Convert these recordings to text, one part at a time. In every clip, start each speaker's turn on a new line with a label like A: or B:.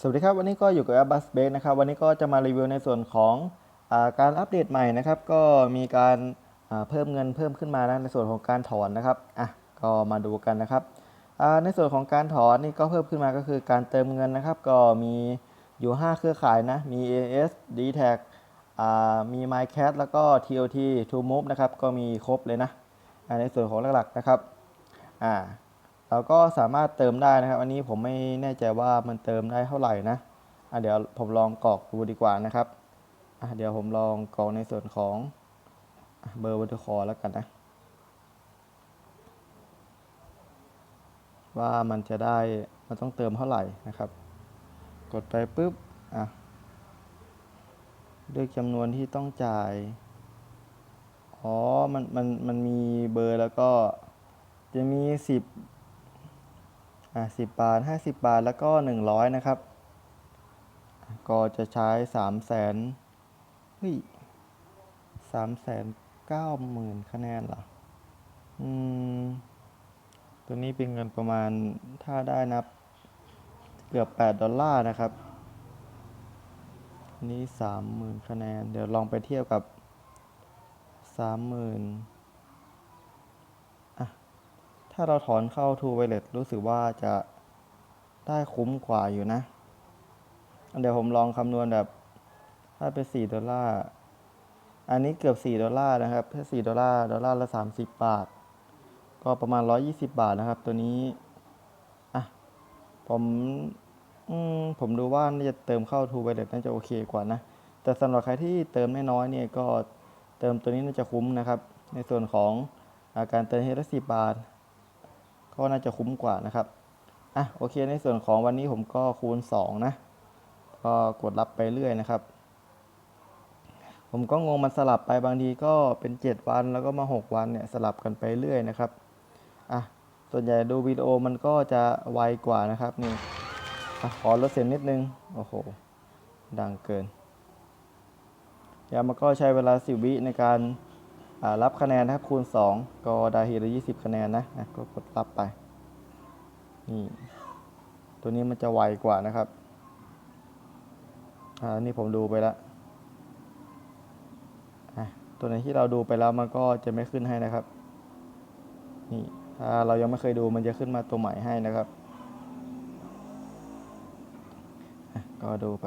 A: สวัสดีครับ วันนี้ก็อยู่กับ Airbus b a s นะครับ วันนี้ก็จะมารีวิวในส่วนของอาการอัปเดตใหม่นะครับ ก็มีการเพิ่มเงินเพิ่มขึ้นมานะในส่วนของการถอนนะครับอะก็มาดูกันนะครับในส่วนของการถอนนี่ก็เพิ่มขึ้นมาก็คือการเติมเงินนะครับ ก็มีอยู่ 5 เครือข่ายนะ มี AS d t a c มี MyCat แล้วก็ TOT TrueMove นะครับ ก็มีครบเลยนะในส่วนของหลักๆนะครับอ่า เราก็สามารถเติมได้นะครับ อันนี้ผมไม่แน่ใจว่ามันเติมได้เท่าไหร่นะอะเดี๋ยวผมลองกรอกดูดีกว่านะครับอะเดี๋ยวผมลองกรอกในส่วนของเบอร์วัตถุคอแล้วกันนะ ว่ามันจะได้มันต้องเติมเท่าไหร่นะครับ กดไปปุ๊บอะเลือกจำนวนที่ต้องจ่าย อ๋อ มัน มัน มันมีเบอร์แล้วก็จะมีสิบ สิบบาทห้าสิบบาทแล้วก็หนึ่งร้อยนะครับ ก็จะใช้สามแสนเฮ้ยสามแสนเก้าหมื่นคะแนนเหรอ อืม ตัวนี้เป็นเงินประมาณถ้าได้นับเกือบแปดดอลลาร์นะครับนนี้สามหมื่นคะแนน เดี๋ยวลองไปเทียบกับสามหมื่น ถ้าเราถอนเข้า True Wallet รู้สึกว่าจะได้คุ้มกว่าอยู่นะ เดี๋ยวผมลองคำนวณแบบ ถ้าเป็น 4 ดอลลาร์ อันนี้เกือบ 4 ดอลลาร์นะครับ ถ้า 4 ดอลลาร์ ดอลลาร์ละ 30 บาท ก็ประมาณ 120 บาทนะครับ ตัวนี้ อะ ผมผมดูว่าน่าจะเติมเข้า True Wallet น่าจะโอเคกว่านะ แต่สำหรับใครที่เติมไม่น้อยเนี่ยก็เติมตัวนี้น่าจะคุ้มนะครับ ในส่วนของอาการเติมให้ละ10บาท ก็น่าจะคุ้มกว่านะครับอะโอเคในส่วนของวันนี้ผมก็คูณ 2 นะ ก็กดรับไปเรื่อยนะครับ ผมก็งงมันสลับไปบางทีก็เป็น 7 วันแล้วก็มา 6 วันเนี่ยสลับกันไปเรื่อยนะครับอะส่วนใหญ่ดูวิดีโอมันก็จะไวกว่านะครับนี่อขอลดเสียงนิดนึง โอ้โห ดังเกินยามันก็ใช้เวลา10วิในการ รับคะแนนนะครับคูณ 2 ก็ได้ทีละ20 คะแนนนะนะก็กดรับไปนี่ตัวนี้มันจะไวกว่านะครับอ่านี่ผมดูไปแล้วตัวไหนที่เราดูไปแล้วมันก็จะไม่ขึ้นให้นะครับนี่ถ้าเรายังไม่เคยดูมันจะขึ้นมาตัวใหม่ให้นะครับ ก็ดูไป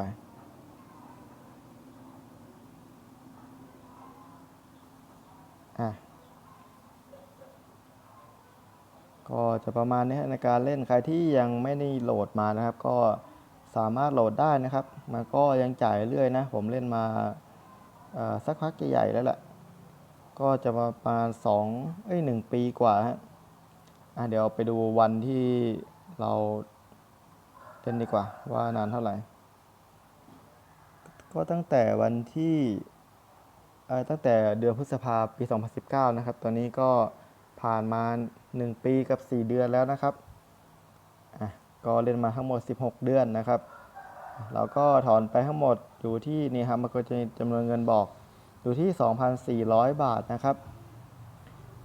A: อะก็จะประมาณนี้ในการเล่นใครที่ยังไม่ได้โหลดมานะครับ ก็สามารถโหลดได้นะครับ มันก็ยังจ่ายเรื่อยนะ ผมเล่นมาสักพักใหญ่ๆแล้วแหละก็จะประมาณสองเอ้ยหนึ่งปีกว่าฮะอะเดี๋ยวไปดูวันที่เราเล่นดีกว่าว่านานเท่าไหร่ ก็ตั้งแต่วันที่ ตั้งแต่เดือนพฤษภาปี 2019 นะครับ ตอนนี้ก็ผ่านมา 1 ปีกับ 4 เดือนแล้วนะครับ ก็เล่นมาทั้งหมด 16 เดือนนะครับ เราก็ถอนไปทั้งหมดอยู่ที่นี่ครับ มันก็จะมีจำนวนเงินบอกอยู่ที่ 2,400 บาทนะครับ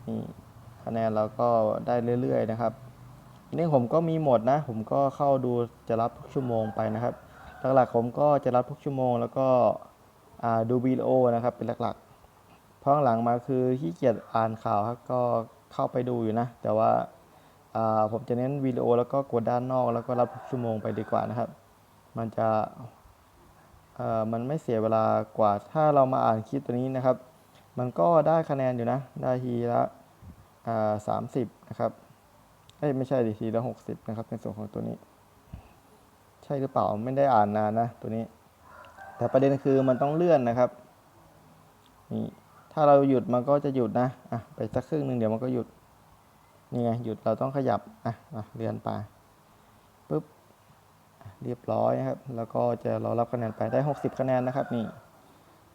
A: นี่คะแนนเราก็ได้เรื่อยๆนะครับนี่ผมก็มีหมดนะ ผมก็เข้าดูจะรับทุกชั่วโมงไปนะครับ หลักๆผมก็จะรับทุกชั่วโมงแล้วก็ ดูวิดีโอนะครับเป็นหลักๆ เพราะหลังมาคือขี้เกียจอ่านข่าวครับก็เข้าไปดูอยู่นะ แต่ว่าผมจะเน้นวิดีโอแล้วก็กดด้านนอกแล้วก็รับทุกชั่วโมงไปดีกว่านะครับ มันจะมันไม่เสียเวลากว่าถ้าเรามาอ่านคลิปตัวนี้นะครับ มันก็ได้คะแนนอยู่นะ ได้ทีละสามสิบนะครับเอ้ยไม่ใช่ดิทีละหกสิบนะครับในส่วนของตัวนี้ ใช่หรือเปล่าไม่ได้อ่านนานนะตัวนี้ แต่ประเด็นคือมันต้องเลื่อนนะครับนี่ถ้าเราหยุดมันก็จะหยุดนะอะไปสักครึ่งหนึ่งเดี๋ยวมันก็หยุดนี่ไงหยุดเราต้องขยับอะอะเลื่อนไปปุ๊บเรียบร้อยนะครับ แล้วก็จะรอรับคะแนนไปได้ 60 คะแนนนะครับนี่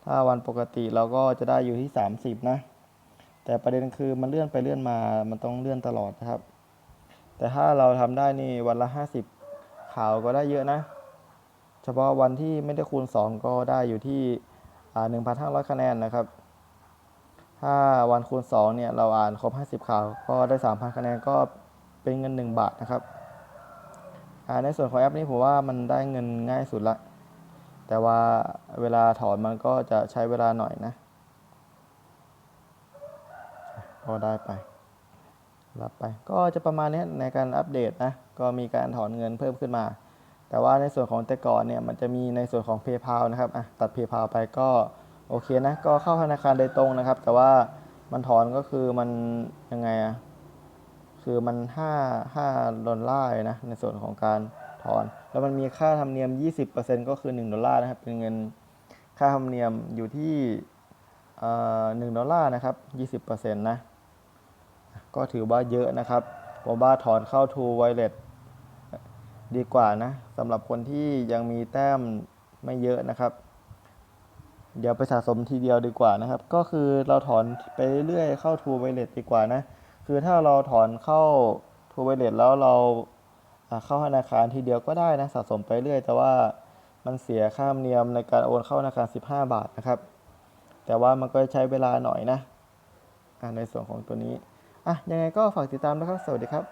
A: ถ้าวันปกติเราก็จะได้อยู่ที่ 30 นะ แต่ประเด็นคือมันเลื่อนไปเลื่อนมา มันต้องเลื่อนตลอดนะครับ แต่ถ้าเราทำได้นี่วันละ 50 ข่าวก็ได้เยอะนะ เฉพาะวันที่ไม่ได้คูณ 2 ก็ได้อยู่ที่อ่า1,500คะแนนนะครับ ถ้าวันคูณ 2 เนี่ย เราอ่านครบ 50 ข่าว ก็ได้ 3,000 คะแนนก็เป็นเงิน 1 บาทนะครับในส่วนของแอปนี้ผมว่ามันได้เงินง่ายสุดละ แต่ว่าเวลาถอนมันก็จะใช้เวลาหน่อยนะก็ได้ไป รับไป ก็จะประมาณนี้ในการอัปเดตนะ ก็มีการถอนเงินเพิ่มขึ้นมา แต่ว่าในส่วนของแต่ก่อนเนี่ยมันจะมีในส่วนของ PayPal นะครับอะตัด PayPal ไปก็โอเคนะก็เข้าธนาคารโดยตรงนะครับ แต่ว่ามันถอนก็คือมันยังไงอะคือมัน5 5ดอลลาร์เลยนะในส่วนของการถอน แล้วมันมีค่าธรรมเนียม 20%ก็คือ 1 ดอลลาร์นะครับ เป็นเงินค่าธรรมเนียมอยู่ที่เอ่อ1ดอลลาร์นะครับ 20%นะ ก็ถือว่าเยอะนะครับ ผมว่าถอนเข้า True Wallet ดีกว่านะสำหรับคนที่ยังมีแต้มไม่เยอะนะครับ เดี๋ยวไปสะสมทีเดียวดีกว่านะครับ ก็คือเราถอนไปเรื่อยๆเข้า True Wallet ดีกว่านะ คือถ้าเราถอนเข้า True Wallet แล้วเราเข้าธนาคารทีเดียวก็ได้นะสะสมไปเรื่อย แต่ว่ามันเสียค่าธรรมเนียมในการโอนเข้าธนาคาร 15 บาทนะครับ แต่ว่ามันก็ใช้เวลาหน่อยนะในส่วนของตัวนี้อะยังไงก็ฝากติดตามนะครับ สวัสดีครับ